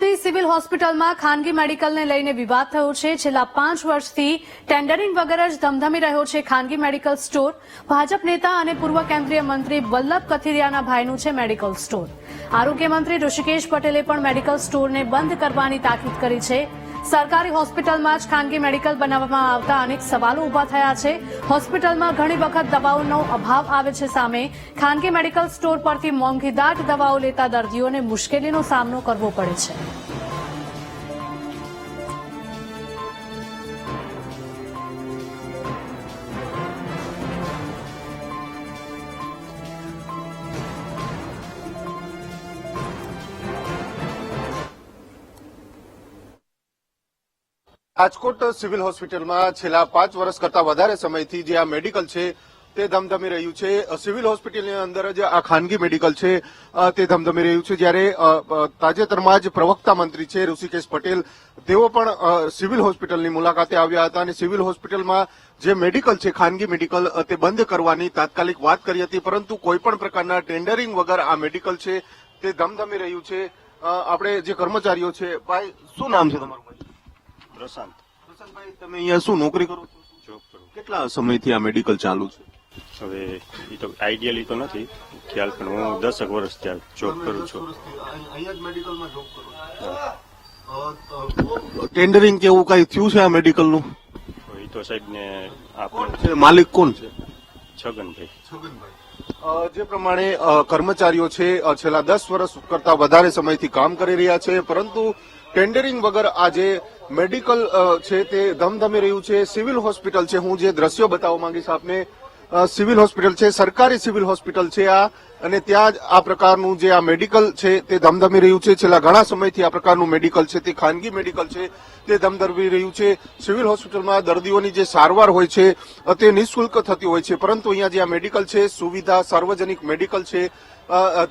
રાજકોટની સિવિલ હોસ્પિટલમાં ખાનગી મેડિકલને લઈને વિવાદ થયો છે. છેલ્લા પાંચ વર્ષથી ટેન્ડરિંગ વગર જ ધમધમી રહ્યો છે ખાનગી મેડિકલ સ્ટોર. ભાજપ નેતા અને પૂર્વ કેન્દ્રીય મંત્રી વલ્લભ કથિરિયાના ભાઈનું છે મેડિકલ સ્ટોર. આરોગ્ય મંત્રી ઋષિકેશ પટેલે પણ મેડિકલ સ્ટોરને બંધ કરવાની તાકીદ કરી છે. સરકારી હોસ્પિટલમાં જ ખાનગી મેડિકલ બનાવવામાં આવતા અનેક સવાલો ઊભા થયા છે. હોસ્પિટલમાં ઘણી વખત દવાઓનો અભાવ આવે છે સામે. ખાનગી મેડિકલ સ્ટોર પરથી મોંઘીદાટ દવાઓ લેતા દર્દીઓને મુશ્કેલીનો સામનો કરવો પડે છે. રાજકોટ સિવિલ હોસ્પિટલમાં છેલ્લા પાંચ વર્ષ કરતા વધારે સમયથી જે આ મેડિકલ છે તે ધમધમી રહ્યું છે. સિવિલ હોસ્પિટલની અંદર જ આ ખાનગી મેડિકલ છે તે ધમધમી રહ્યું છે. જ્યારે તાજેતરમાં જ પ્રવક્તા મંત્રી છે ઋષિકેશ પટેલ, તેઓ પણ સિવિલ હોસ્પિટલની મુલાકાતે આવ્યા હતા અને સિવિલ હોસ્પિટલમાં જે મેડિકલ છે, ખાનગી મેડિકલ તે બંધ કરવાની તાત્કાલિક વાત કરી હતી. પરંતુ કોઈપણ પ્રકારના ટેન્ડરિંગ વગર આ મેડિકલ છે તે ધમધમી રહ્યું છે. આપણે જે કર્મચારીઓ છે, ભાઈ, શું નામ છે તમારું પ્રશાંત. પ્રશાંતભાઈ તમે અહીંયા શું નોકરી કરો છો? જોબ કરું. કેટલા સમયથી આ મેડિકલ ચાલુ છે? હવે એ તો આઈડિયલી તો નથી. ખ્યાલ પણ હું દસક વર્ષ ત્યાં જોબ કરું છું. અહીંયા જ મેડિકલમાં જોબ કરો ટેન્ડરિંગ કે એવું કઈ થયું છે આ મેડિકલનું એ તો સાહેબને આપણે માલિક કોણ છે? છગનભાઈ. છગનભાઈ. જે પ્રમાણે કર્મચારીઓ છે છેલ્લા દસ વર્ષ કરતા વધારે સમયથી કામ કરી રહ્યા છે પરંતુ ટેન્ડરિંગ વગર આજે મેડિકલ છે તે ધમધમી રહ્યું છે. સિવિલ હોસ્પિટલ છે. હું જે દ્રશ્યો બતાવવા માંગીશ આપને સિવિલ હોસ્પિટલ છે સરકારી સિવિલ હોસ્પિટલ છે આ અને ત્યાં જ આ પ્રકારનું જે આ મેડિકલ છે તે ધમધમી રહ્યું છે. છેલ્લા ઘણા સમયથી આ પ્રકારનું મેડિકલ છે તે ખાનગી મેડિકલ છે તે ધમધમી રહ્યું છે. સિવિલ હોસ્પિટલમાં દર્દીઓની જે સારવાર હોય છે તે નિઃશુલ્ક થતી હોય છે. પરંતુ અહીંયા જે આ મેડિકલ છે સુવિધા સાર્વજનિક મેડિકલ છે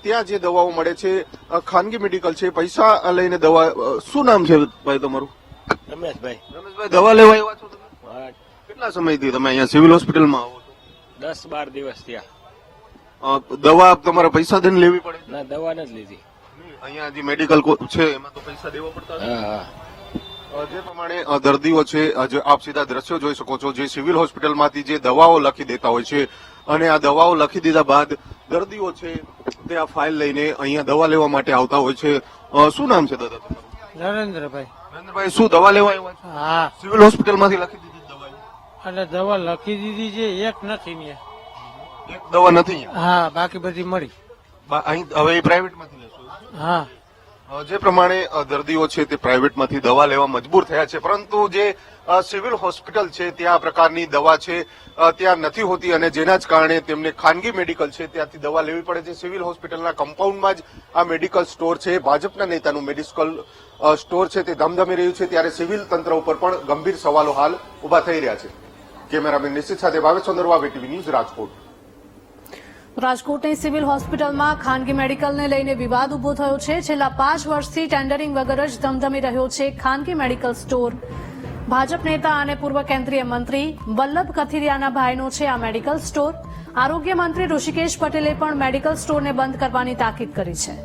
ત્યાં જે દવાઓ મળે છે ખાનગી મેડિકલ છે પૈસા લઈને દવા શું નામ છે ભાઈ તમારું? રમેશભાઈ. રમેશભાઈ દવા લેવા આવ્યા છો તમે? કેટલા સમયથી તમે અહીંયા સિવિલ હોસ્પિટલમાં આવો દસ બાર દિવસ થયા. દવા તમારે પૈસા દઈને લેવી પડે? ના દવા નથી લીધી. અહીંયા જે મેડિકલ છે એમાં તો પૈસા દેવા પડતા હા હા. જે પ્રમાણે દર્દીઓ છે આપ સીધા દ્રશ્યો જોઈ શકો છો જે સિવિલ હોસ્પિટલમાંથી જે દવાઓ લખી દેતા હોય છે. અને આ દવાઓ લખી દીધા બાદ દર્દીઓ છે તે આ ફાઇલ લઈને અહીંયા દવા લેવા માટે આવતા હોય છે. શું નામ છે દાદા તમારું? નરેન્દ્રભાઈ. નરેન્દ્રભાઈ શું દવા લેવા આવ્યા હા. સિવિલ હોસ્પિટલમાંથી લખી અને દવા લખી દીધી છે એક નથી ને. એક દવા નથી હા બાકી બધી મળી. અહીં હવે એ પ્રાઇવેટમાંથી લેશો? હા. જે પ્રમાણે દર્દીઓ છે તે પ્રાઇવેટમાંથી દવા લેવા મજબૂર થયા છે પરંતુ જે સિવિલ હોસ્પિટલ છે ત્યાં આ પ્રકારની દવા છે ત્યાં નથી હોતી અને જેના જ કારણે તેમને ખાનગી મેડિકલ છે ત્યાંથી દવા લેવી પડે છે. સિવિલ હોસ્પિટલના કમ્પાઉન્ડમાં જ આ મેડિકલ સ્ટોર છે ભાજપના નેતાનું મેડિકલ સ્ટોર છે તે ધમધમી રહ્યું છે ત્યારે સિવિલ તંત્ર ઉપર પણ ગંભીર સવાલો હાલ ઊભા થઈ રહ્યા છે. કેમેરામેન નિશ્ચિત સાથે ભાવેશ ચંદ્રવા વીટીવી ન્યૂઝ રાજકોટ. રાજકોટની સિવિલ હોસ્પિટલમાં ખાનગી મેડિકલને લઈને વિવાદ ઊભો થયો છે. છેલ્લા પાંચ વર્ષથી ટેન્ડરિંગ વગર જ ધમધમી રહ્યો છે ખાનગી મેડિકલ સ્ટોર. ભાજપ નેતા અને પૂર્વ કેન્દ્રીય મંત્રી વલ્લભ કથિરિયાના ભાઈનો છે આ મેડિકલ સ્ટોર. આરોગ્ય મંત્રી ઋષિકેશ પટેલે પણ મેડિકલ સ્ટોરને બંધ કરવાની તાકીદ કરી છે.